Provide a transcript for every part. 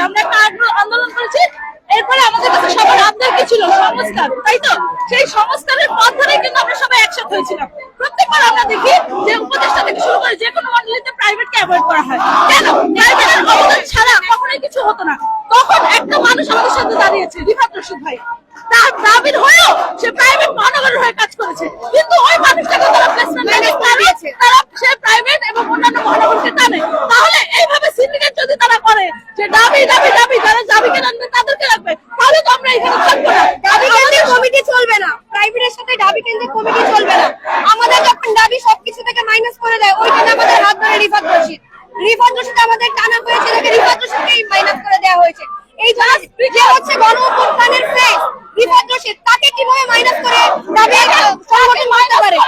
না আমরা একটা আন্দোলন করেছি। এরপরে আমাদের কাছে সবার আবদার কি ছিল? সংস্কার, তাই তো? সেই সংস্কারের পথ ধরে কিন্তু আমরা সবাই একসাথে হয়েছিলাম। প্রত্যেকবার আমরা দেখি যে উপদেষ্টা থেকে শুরু করে যে কোনো মন্ডলীতে প্রাইভেটকে অ্যাভয়েড করা হয়। কেন? প্রাইভেটের অবদান ছাড়া কখনোই কিছু হতো না। তখন একটা মানুষ আমাদের সাথে দাঁড়িয়েছে রিফাত রশিদ ভাই। তার দাবির হয়েও সে প্রাইভেট মহানগরের হয়ে কাজ করেছে। কিন্তু ওই মানুষটাকে তারা প্লেসমেন্ট যে হচ্ছে গণ ফেস বিপদ তাকে কীভাবে মাইনাস করে তাদের সংগঠন মাইনাস পারে?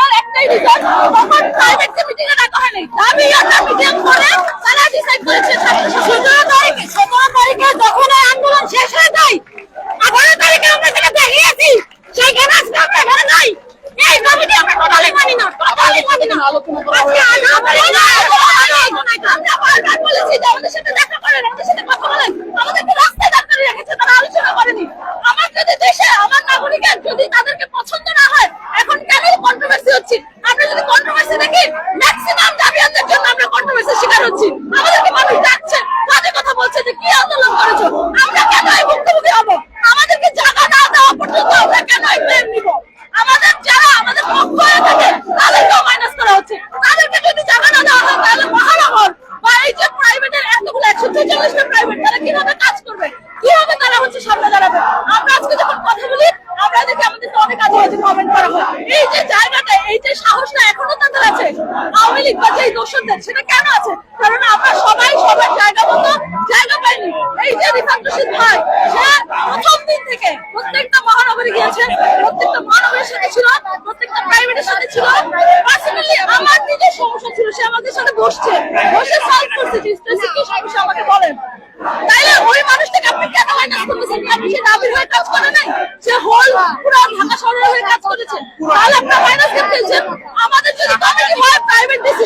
আন্দোলন শেষ হয়ে যায় আলোচনা করা হয়েছে আমরা বলেছি যে সাথে এই যে রিফাত ভাই সে প্রথম দিন থেকে প্রত্যেকটা মহানগরে গিয়েছে, প্রত্যেকটা মহানগরের সাথে ছিল, প্রত্যেকটা প্রাইভেটের সাথে ছিল। পার্সোনালি আমার নিজের সমস্যা ছিল, সে আমাদের সাথে বসছে, বসে সলভ করছে কি সমস্যা আমাকে বলেন। তাইলে ওই মানুষটাকে আপনি কেন মাইনাস করতেছেন? আপনি সে নাবির হয়ে কাজ করে নাই, সে হোল পুরো ঢাকা শহরের হয়ে কাজ করেছে। তাহলে আপনার মাইনাস করতেছেন? আমাদের যদি কমিটি হয় প্রাইভেট ডিসি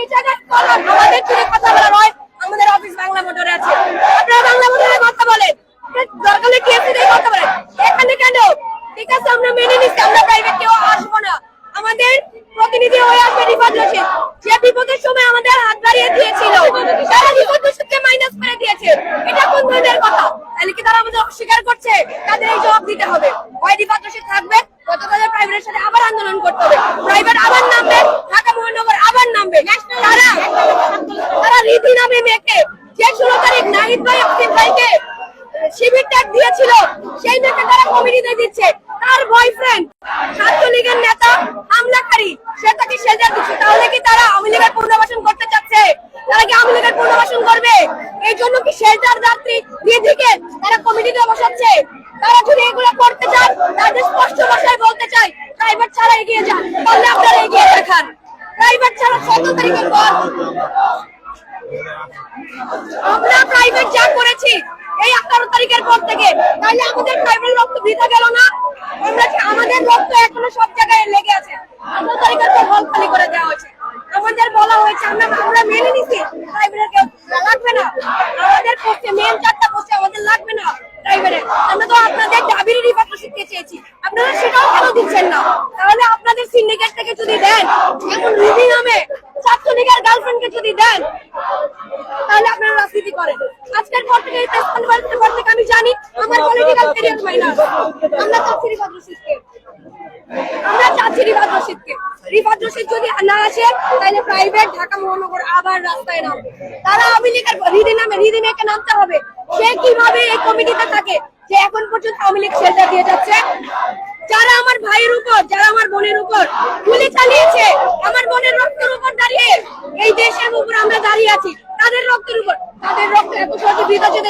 এই জায়গায় কলম শেল্টার যাত্রী নিধিকে তারা কমিটিতে বসাচ্ছে। তারা যদি এগুলো করতে চান, তাদের স্পষ্ট ভাষায় বলতে চাই প্রাইভেট ছাড়া এগিয়ে যান, তাহলে আপনারা এগিয়ে দেখান। প্রাইভেট ছাড়া কত তারিখের পর? আমরা প্রাইভেট যা করেছি, এই আঠারো তারিখের পর থেকে। তাহলে আমাদের প্রাইভেট রক্ত বৃথা গেল না? আমরা আমাদের রক্ত এখনও সব জায়গায় লেগে আছে? আঠারো তারিখের পর হল খালি করে দেওয়া হয়েছে। আমাদের বলা হয়েছে, আমরা আমরা মেনে নিছি প্রাইভেটের কেউ লাগবে না। আমাদের পোস্টে মেন চারটা বসে আমাদের লাগবে না ড্রাইভারের আমরা তো আপনাদের দাবির রিপোর্ট শিখতে চেয়েছি। আপনারা সেটাও কেন দিচ্ছেন না? তাহলে আপনাদের সিন্ডিকেট থেকে যদি দেন, এখন রুবি নামে ছাত্রলীগের গার্লফ্রেন্ডকে যদি দেন, তাহলে আপনারা রাজনীতি করেন। আজকের পর থেকে আমি জানি, আমার পলিটিক্যাল ক্যারিয়ার মাইনাস আমরা যারা আমার ভাইয়ের উপর, যারা আমার বোনের উপর গুলি চালিয়েছে, আমার বোনের রক্তের উপর দাঁড়িয়ে এই দেশের উপর আমরা দাঁড়িয়ে আছি, তাদের রক্তের উপর। তাদের রক্ত এত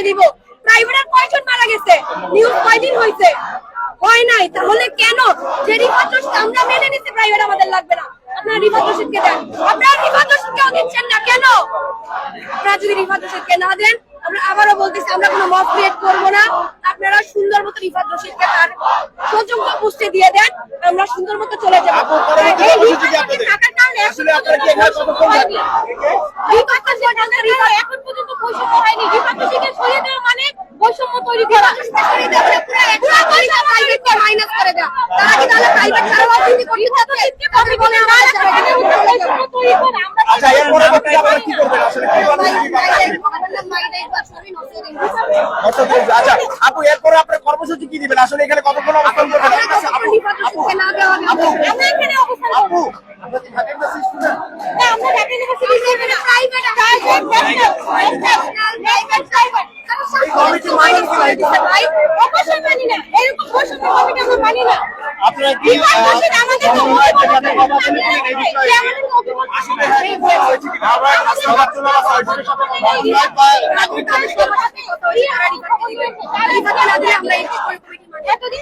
দিব। প্রাইভেটের কয়জন মারা গেছে? নিউজ কয়দিন হয়েছে হয় নাই তাহলে কেন? যে রিফাত রশিদ আমরা মেনে নিতে প্রাইভেট আমাদের লাগবে না। আপনারা রিফাত রশিদকে দেন। আপনারা রিফাত রশিদকেও দিচ্ছেন না কেন? আপনারা যদি রিফাত রশিদকে না দেন আমরা আবারও বলতেছি আমরা কোনো মত ক্রিয়েট করব না। আপনারা সুন্দর মতো রিফাত রশিদকে তার সযোগ্য পুষ্টি দিয়ে দেন আমরা সুন্দর মতো চলে যাব। কারণে এখন পর্যন্ত এখন বৈষম্য হয়নি। রিফাত রশিদকে সরিয়ে দেওয়া মানে বৈষম্য তৈরি করা। আচ্ছা এর পরবর্তীতে আপনারা কি করবেন আসলে কি আচ্ছা আপু এরপরে আপনার কর্মসূচি কি দিবেন আসলে এখানে কতক্ষণ অবস্থান করবেন আপু আপু অবশ্যই মানি না এরকম মানি না আপনারা কি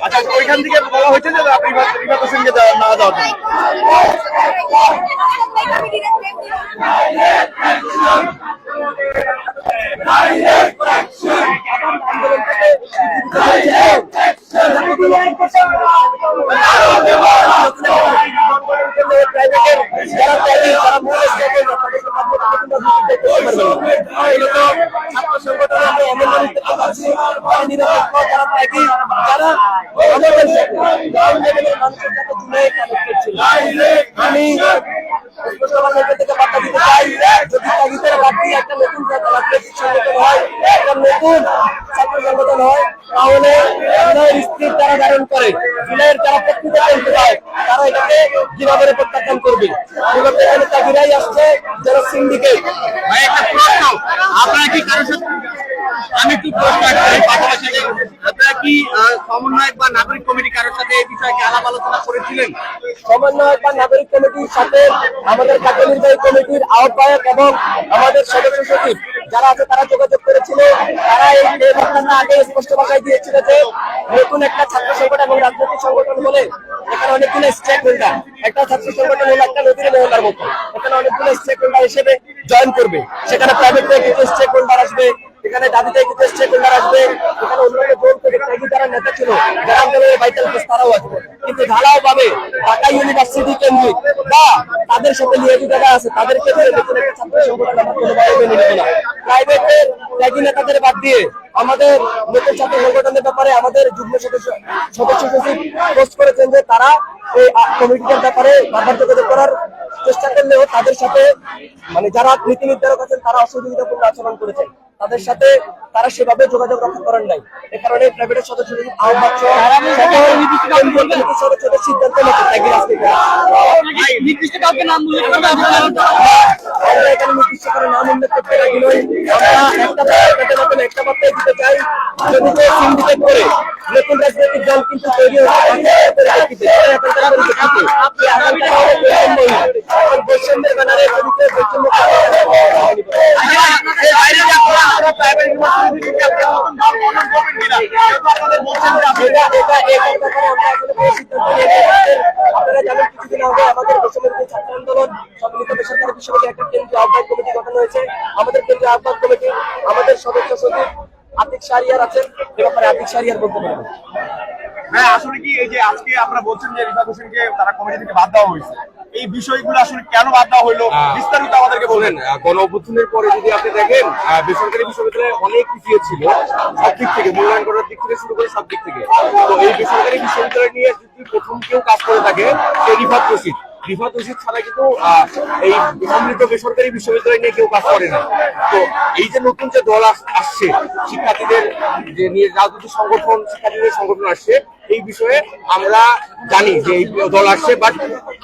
আচ্ছা ওইখান থেকে বলা হয়েছে যে আপনি হোসেনকে না দেওয়ার জন্য। আন্দোলনটাকে আমি থেকে বার্তা দিতে চাই যদি তাগিদের একটা নতুন সংগঠন হয় একটা নতুন ছাত্র সংগঠন হয় তাহলে স্থির তারা ধারণ করে, জুলাইয়ের তারা প্রকৃত চলতে পারে তারা এটাকে কীভাবে প্রত্যাখ্যান করবে। মূলত এখানে তাগিরাই আসছে যারা সিন্ডিকেট আপনারা কি কারোর সাথে আমি একটু পাশাপাশি আপনারা কি সমন্বয়ক বা নাগরিক কমিটি কারোর সাথে এই বিষয়ে আলাপ আলোচনা করেছিলেন? সমন্বয়ক বা নাগরিক কমিটির সাথে আমাদের কার্যনির্বাহী কমিটির আহ্বায়ক এবং আমাদের সদস্য সচিব যারা আছে, তারা যোগাযোগ করেছিল। তারা এই বার্তাটা আগে স্পষ্ট ভাষায় দিয়েছিল যে নতুন একটা ছাত্র সংগঠন এবং রাজনৈতিক সংগঠন হলে এখানে অনেকগুলো স্টেক হোল্ডার একটা ছাত্র সংগঠন হলো একটা নদীর মহলার মতো। এখানে অনেকগুলো স্টেক হোল্ডার হিসেবে জয়েন করবে। সেখানে প্রাইভেট কিছু স্টেক হোল্ডার আসবে। এখানে দাবিতে কিছু স্টেক হোল্ডার আসবে। এখানে অন্যান্য জোন থেকে ত্যাগী যারা নেতা ছিল, যারা আন্দোলনের ভাইটাল কেস তারাও আসবে। কিন্তু ঢালাও পাবে ঢাকা ইউনিভার্সিটি কেন্দ্রিক বা তাদের সাথে নিয়োজিত যারা আছে, তাদেরকে ধরে নতুন একটা ছাত্র সংগঠন আমরা কোনোভাবে মেনে নেব না। প্রাইভেটের ত্যাগী নেতাদের বাদ দিয়ে আমাদের নতুন ছাত্র সংগঠনের ব্যাপারে আমাদের যুগ্ম সদস্য সদস্য সচিব পোস্ট করেছেন যে তারা এই কমিটিটার ব্যাপারে বারবার যোগাযোগ করার চেষ্টা করলেও তাদের সাথে মানে যারা নীতি নির্ধারক আছেন, তারা অসহযোগিতাপূর্ণ আচরণ করেছেন। তাদের সাথে তারা সেভাবে যোগাযোগ রক্ষা করেন নাই এ কারণে প্রাইভেটের সদস্য সিদ্ধান্ত নির্দিষ্ট কাউকে নাম। আমরা এখানে নির্দিষ্ট করে নাম উল্লেখ করতে নই আমরা একটা দিতে চাই যদি কেউ সিন্ডিকেট করে নতুন রাজনৈতিক দল কিন্তু তৈরি হচ্ছে বৈষম্যের ব্যানারে যদি কেউ বৈষম্য করে, আচ্ছা, এর বাইরে যে আপনারা আপনারা প্রাইভেট ইউনিভার্সিটিতে আপনি নতুন দল গঠন করবেন কিনা যেহেতু আপনাদের বলছেন যে আপনি এটা এটা ব্যাপারে আমরা কোনো সিদ্ধান্ত। আমাদের- আপনারা জানেন কিছুদিন আগে আমাদের বেসরকারি ছাত্র আন্দোলন সম্মিলিত বেসরকারি বিশ্ববিদ্যালয় একটা কেন্দ্রীয় আহ্বায়ক কমিটি গঠন হয়েছে আমাদের কেন্দ্রীয় আহ্বায়ক কমিটি আমাদের সদস্য সচিব আতিক শারিয়ার আছেন এ ব্যাপারে আতিক শারিয়ার বলতে পারবেন হ্যাঁ আসলে কি এই যে আজকে আপনারা বলছেন যে রিফাত হোসেনকে তারা কমিটি থেকে বাদ দেওয়া হয়েছে এই বিষয়গুলো আসলে কেন বাদ দেওয়া হলো? বিস্তারিত আমাদেরকে বলেন। গণ অভ্যুত্থানের পরে যদি আপনি দেখেন বেসরকারি বিশ্ববিদ্যালয় অনেক পিছিয়ে ছিল সব দিক থেকে মূল্যায়ন করার দিক থেকে শুরু করে সব দিক থেকে। তো এই বেসরকারি বিশ্ববিদ্যালয় নিয়ে যদি প্রথম কেউ কাজ করে থাকে সে রিফাত রশিদ। রিফাত রশিদ ছাড়া কিন্তু এই সমৃদ্ধ বেসরকারি বিশ্ববিদ্যালয় নিয়ে কেউ কাজ করে না। তো এই যে নতুন যে দল আসছে, শিক্ষার্থীদের যে নিয়ে রাজনৈতিক সংগঠন, শিক্ষার্থীদের সংগঠন আসছে, এই বিষয়ে আমরা জানি যে এই দল আসছে বাট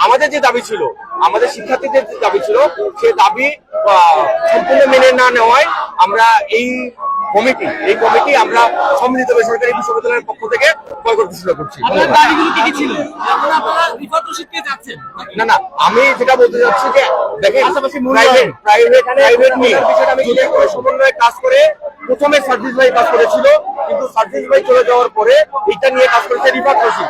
আমাদের যে দাবি ছিল, আমাদের শিক্ষার্থীদের যে দাবি ছিল, সে দাবি সম্পূর্ণ মেনে না নেওয়ায় আমরা এই কমিটি এই কমিটি আমরা সম্মিলিত বেসরকারি বিশ্ববিদ্যালয়ের পক্ষ থেকে বয়কট ঘোষণা করছি। না না আমি যেটা বলতে চাচ্ছি যে দেখেন প্রাইভেট প্রাইভেট প্রাইভেট নিয়ে সমন্বয়ে কাজ করে প্রথমে সার্ভিস ভাই কাজ করেছিল কিন্তু সার্ভিস ভাই চলে যাওয়ার পরে এটা নিয়ে কাজ করেছে রিফাত রশিদ।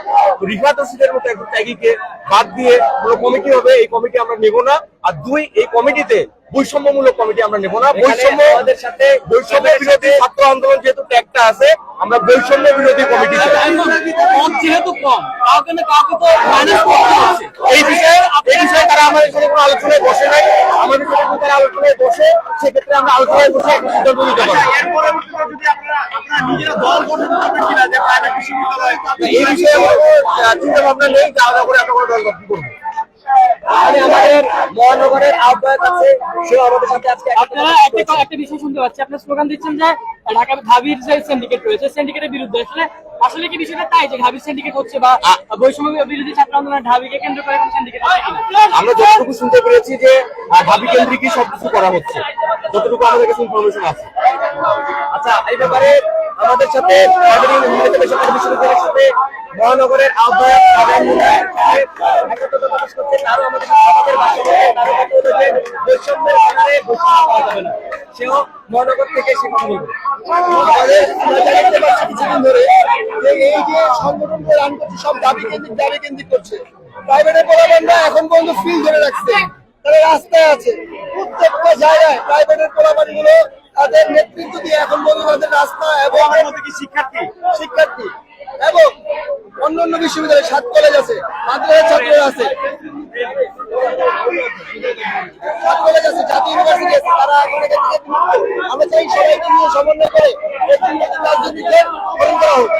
রিফাত রশিদের মতো একজন ত্যাগীকে বাদ দিয়ে কোনো কমিটি হবে এই কমিটি আমরা নেব না। আর দুই এই কমিটিতে বৈষম্যমূলক কমিটি আমরা নেব না। বৈষম্য সাথে বৈষম্য বিরোধী ছাত্র আন্দোলন যেহেতু ট্যাগটা আছে আমরা বৈষম্য বিরোধী কমিটি যেহেতু কম কাউকে না কাউকে তো মাইনাস করতে হচ্ছে এই বিষয়ে এই বিষয়ে তারা আমাদের সাথে কোনো আলোচনায় বসে নাই। আমাদের সাথে তারা আলোচনায় বসে সেক্ষেত্রে আমরা আলোচনায় বসে একটা সিদ্ধান্ত নিতে পারব। আচ্ছা, এই বিষয়ে চিন্তা ভাবনা নেই। আলাদা করে আমরা কোনো দল গঠন করব। মানে আমাদের মহানগরের আহ্বায়ক আছে সেও আমাদের সাথে আজকে আপনারা একটা একটা বিষয় শুনতে পাচ্ছি। আপনারা স্লোগান দিচ্ছেন যে ঢাকা ঢাবির যে সিন্ডিকেট রয়েছে সিন্ডিকেটের বিরুদ্ধে আসলে আসলে কি বিষয়টা তাই যে ঢাবির সিন্ডিকেট হচ্ছে বা বৈষম্য বিরোধী ছাত্র আন্দোলন ঢাবিকে কেন্দ্র করে কোনো সিন্ডিকেট আমরা যতটুকু শুনতে পেরেছি যে ঢাবি কেন্দ্রিকই সবকিছু করা হচ্ছে। যতটুকু আমাদের কাছে ইনফরমেশন আছে। আচ্ছা এই ব্যাপারে আমাদের সাথে মহানগরের সেও মহানগর থেকে ধরে এই রান করছে, সব কেন্দ্রিক এখন পর্যন্ত ফিল ধরে রাখছে। তারা রাস্তায় আছে। প্রত্যেকটা জায়গায় প্রাইভেটের পোলাপানগুলো তাদের নেতৃত্ব দিয়ে এখন বন্ধুবাদের রাস্তা এবং শিক্ষার্থী? শিক্ষার্থী এবং অন্য অন্য বিশ্ববিদ্যালয়ে সাত কলেজ আছে মাদ্রাসার ছাত্ররা আছে। সাত কলেজ আছে জাতীয় ইউনিভার্সিটি আছে তারা এখন এখান থেকে আমরা চাই সবাইকে নিয়ে সমন্বয় করে রাজনীতিকে গ্রহণ করা হোক।